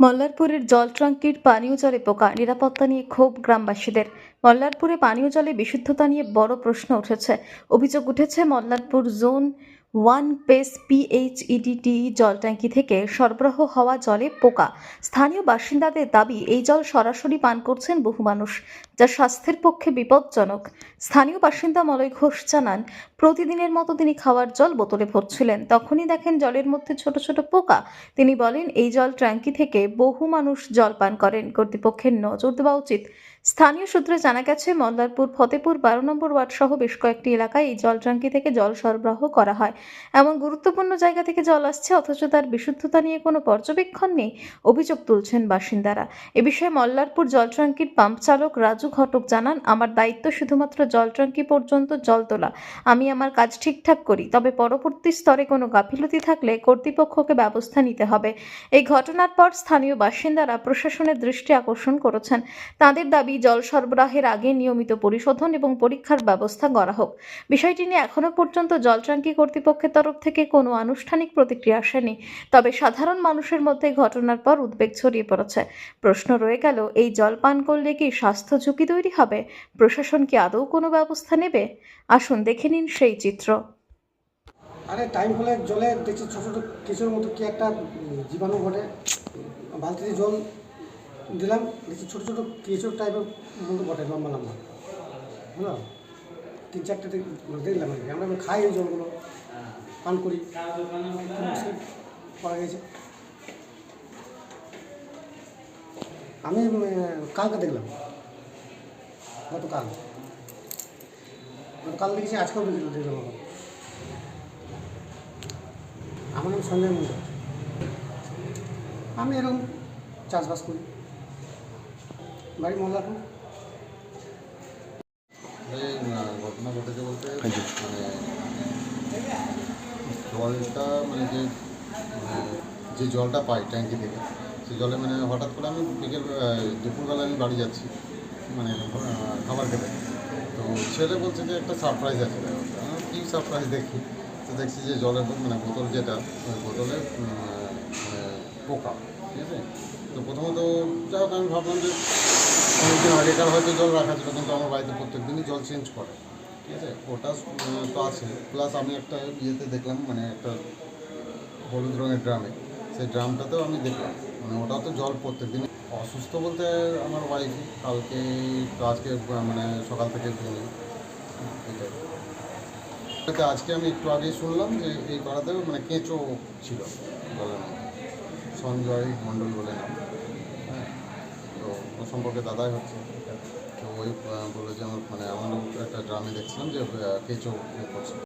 মল্লারপুরের জল ট্রাঙ্কির পানীয় জলে পোকা, নিরাপত্তা নিয়ে ক্ষোভ গ্রামবাসীদের। মল্লারপুরে পানীয় জলে বিশুদ্ধতা নিয়ে বড় প্রশ্ন উঠেছে। অভিযোগ উঠেছে, মল্লারপুর জোন ওয়ান পেস পিএইচইডিটি জলট্যাঙ্কি থেকে সরবরাহ হওয়া জলে পোকা। স্থানীয় বাসিন্দাদের দাবি, এই জল সরাসরি পান করছেন বহু মানুষ, যা স্বাস্থ্যের পক্ষে বিপজ্জনক। স্থানীয় বাসিন্দা মলয় ঘোষ জানান প্রতিদিনের মতো তিনি খাওয়ার জল বোতলে ভরছিলেন। তখনই দেখেন জলের মধ্যে ছোট ছোট পোকা। তিনি বলেন, এই জল ট্যাঙ্কি থেকে বহু মানুষ জল পান করেন। কর্তৃপক্ষের নজর দেওয়া উচিত। স্থানীয় সূত্রে জানা গেছে মল্লারপুর ফতেপুর, বারো নম্বর ওয়ার্ড সহ বেশ কয়েকটি এলাকায় এই জল ট্যাঙ্কি থেকে জল সরবরাহ করা হয়। এমন গুরুত্বপূর্ণ জায়গা থেকে জল আসছে, অথচ তার বিশুদ্ধতা নিয়ে কোনো পর্যবেক্ষণ নেই, অভিযোগ তুলছেন বাসিন্দারা। এ বিষয়ে মল্লারপুর জল ট্যাঙ্কির পাম্প চালক রাজু ঘটক জানান, আমার দায়িত্ব শুধুমাত্র জল ট্যাঙ্কি পর্যন্ত জল তোলা। আমি আমার কাজ ঠিকঠাক করি, তবে পরবর্তী স্তরে কোনো গাফিলতি থাকলে কর্তৃপক্ষকে ব্যবস্থা নিতে হবে। এই ঘটনার পর স্থানীয় বাসিন্দারা প্রশাসনের দৃষ্টি আকর্ষণ করেছেন। তাদের দাবি, জল সরবরাহের আগে নিয়মিত পরিশোধন এবং পরীক্ষার ব্যবস্থা করা হোক। বিষয়টি নিয়ে এখনও পর্যন্ত জলট্যাঙ্কি কর্তৃপক্ষের তরফ থেকে কোনো আনুষ্ঠানিক প্রতিক্রিয়া আসেনি। তবে সাধারণ মানুষের মধ্যে ঘটনার পর উদ্বেগ ছড়িয়ে পড়েছে। প্রশ্ন রয়ে গেল, এই জল পান করলে কি স্বাস্থ্য ঝুঁকি তৈরি হবে? প্রশাসন কি আদৌ কোনো ব্যবস্থা নেবে? আসুন দেখে নিন সেই চিত্র। আরে টাইম হলে জলে দেখছি ছোটো ছোটো কিছুর মতো কি একটা জীবাণু ঘটে। বালতিতে জল দিলাম দেখছি ছোটো ছোটো কেঁচোর টাইপের মতো ঘটে, লম্বা লম্বা। বুঝলো তিন চারটে মানে দেখলাম আর কি। আমরা খাই ওই জলগুলো, পান করি। পড়া গেছে। আমি কালকে দেখলাম। গতকাল। গতকাল দেখেছি, আজকেও দেখলাম দেখলাম আবার। আমার। নাম সঞ্জয় মন্ডল আমি এরকম চাষবাস করি। বাড়ি মোল্লাপুর ঘটনা ঘটেছে বলতে মানে জলটা মানে যে যে জলটা পাই ট্যাঙ্কি থেকে সেই জলে মানে হঠাৎ করে আমি বিকেল দুপুরবেলা আমি বাড়ি যাচ্ছি মানে খাবার খেতে। তো ছেলে বলছে যে একটা সারপ্রাইজ আছে। আমি কী সারপ্রাইজ দেখি? তো দেখছি যে জলের মানে বোতল যেটা, ওই বোতলে মানে পোকা, ঠিক আছে? তো প্রথমত যাই হোক, আমি ভাবলাম যে অনেকদিন আগেকার হয়তো জল রাখা ছিল, কিন্তু আমার বাড়িতে প্রত্যেক দিনই জল চেঞ্জ করে, ঠিক আছে? ওটা তো আছে। প্লাস আমি একটা ইয়েতে দেখলাম মানে একটা হলুদ রঙের ড্রামে, সেই ড্রামটাতেও আমি দেখলাম। মানে ওটাও তো জল প্রত্যেক দিন। অসুস্থ বলতে আমার ওয়াইফ কালকে তো আজকে মানে সকাল থেকে ঘুমি এটাই। আজকে আমি একটু আগেই শুনলাম যে এই পাড়াতেও মানে কেঁচো ছিল মধ্যে। সঞ্জয় মণ্ডল বলে নাম। হ্যাঁ তো ওর সম্পর্কে দাদাই হচ্ছে। তো ওই বলল যে আমার মানে আমারও একটা ড্রামে দেখছিলাম যে কেঁচো করছে।